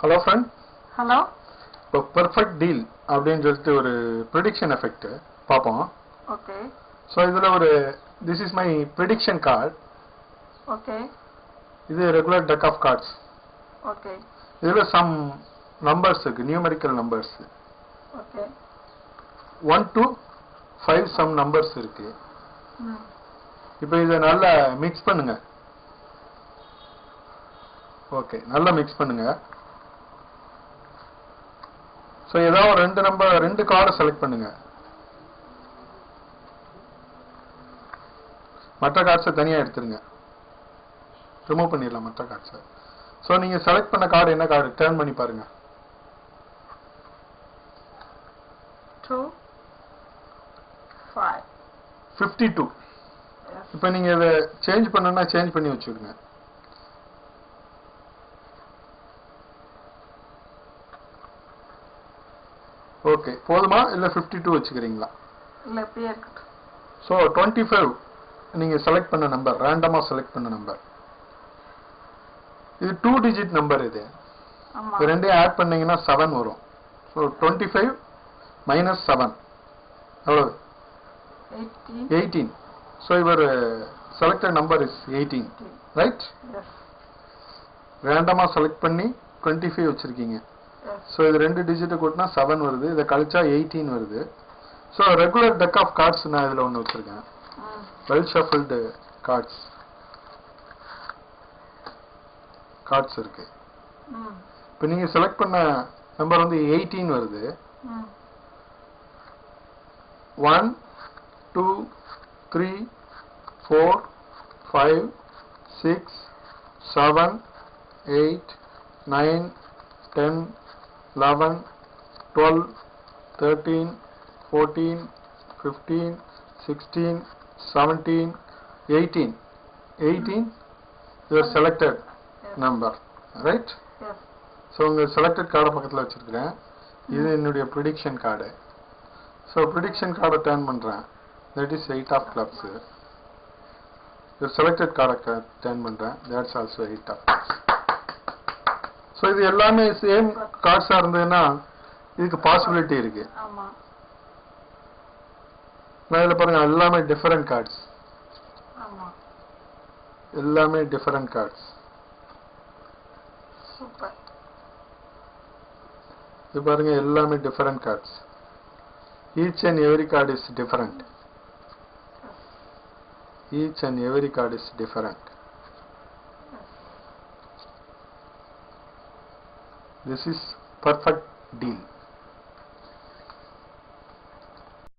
Hello friend hello இப்போ perfect deal அப்படின்னு சொல்லிட்டு ஒரு ப்ரிடிக்ஷன் எஃபெக்ட் பார்ப்போம். ஓகே ஸோ இதில் ஒரு this is my prediction card okay இது regular deck of cards okay இதில் சம் நம்பர்ஸ் இருக்கு numerical numbers okay one two five some numbers இருக்கு. ம் இப்போ இதை நல்லா மிக்ஸ் பண்ணுங்க. ஓகே நல்லா மிக்ஸ் பண்ணுங்க. ஸோ ஏதாவது ஒரு ரெண்டு நம்பர் ரெண்டு கார்டை செலக்ட் பண்ணுங்க. மற்ற கார்ட்ஸை தனியாக எடுத்துருங்க. ரிமூவ் பண்ணிடலாம் மற்ற கார்ட்ஸை ஸோ நீங்கள் செலக்ட் பண்ண கார்டு என்ன கார்டு டேர்ன் பண்ணி பாருங்க. ஃபிஃப்டி டூ இப்போ நீங்கள் இதை சேஞ்ச் பண்ணணும்னா சேஞ்ச் பண்ணி வச்சுடுங்க. ஓகே. போதுமா? இல்லை ஃபிஃப்டி டூ வச்சுக்கிறீங்களா? இல்லை இப்படியே இருக்கட்டும். ஸோ டுவெண்ட்டி ஃபைவ் நீங்கள் செலக்ட் பண்ண நம்பர் ரேண்டமாக செலக்ட் பண்ண நம்பர் இது டூ டிஜிட் நம்பர் இது. இது ரெண்டையும் ஆட் பண்ணீங்கன்னா செவன் வரும். So twenty five minus seven எவ்வளவு எயிட்டீன் ஸோ இவர் selected number is eighteen right ரேண்டமாக செலக்ட் பண்ணி டுவெண்ட்டி ஃபைவ் வச்சுருக்கீங்க. ஸோ இது ரெண்டு டிஜிட்டை கூட்டினா செவன் வருது. இதை கழிச்சா எயிட்டீன் வருது. So regular deck of cards நான் இதில் ஒன்று வச்சுருக்கேன். வெல் ஷஃபிள்டு கார்ட்ஸ் கார்ட்ஸ் இருக்கு. இப்போ நீங்கள் செலக்ட் பண்ண நம்பர் வந்து எயிட்டீன் வருது. One two three four five six seven eight nine ten eleven twelve thirteen fourteen fifteen sixteen seventeen eighteen eighteen your selected number right so உங்கள் selected கார்டை பக்கத்தில் வச்சுருக்கிறேன். இது என்னுடைய ப்ரிடிக்ஷன் கார்டு ஸோ ப்ரிடிக்ஷன் கார்டை turn பண்ணுறேன் that is eight of clubs இது selected கார்டை டேர்ன் பண்ணுறேன் that's also eight of clubs so இது எல்லாமே சேம் கார்ட்ஸாக இருந்ததுன்னா இதுக்கு பாசிபிலிட்டி இருக்கு. நான் இதில் பாருங்க எல்லாமே டிஃபரெண்ட் கார்ட்ஸ் எல்லாமே டிஃபரெண்ட் கார்ட்ஸ் இது பாருங்க எல்லாமே different cards each and every card is different each and every card is different. This is perfect deal.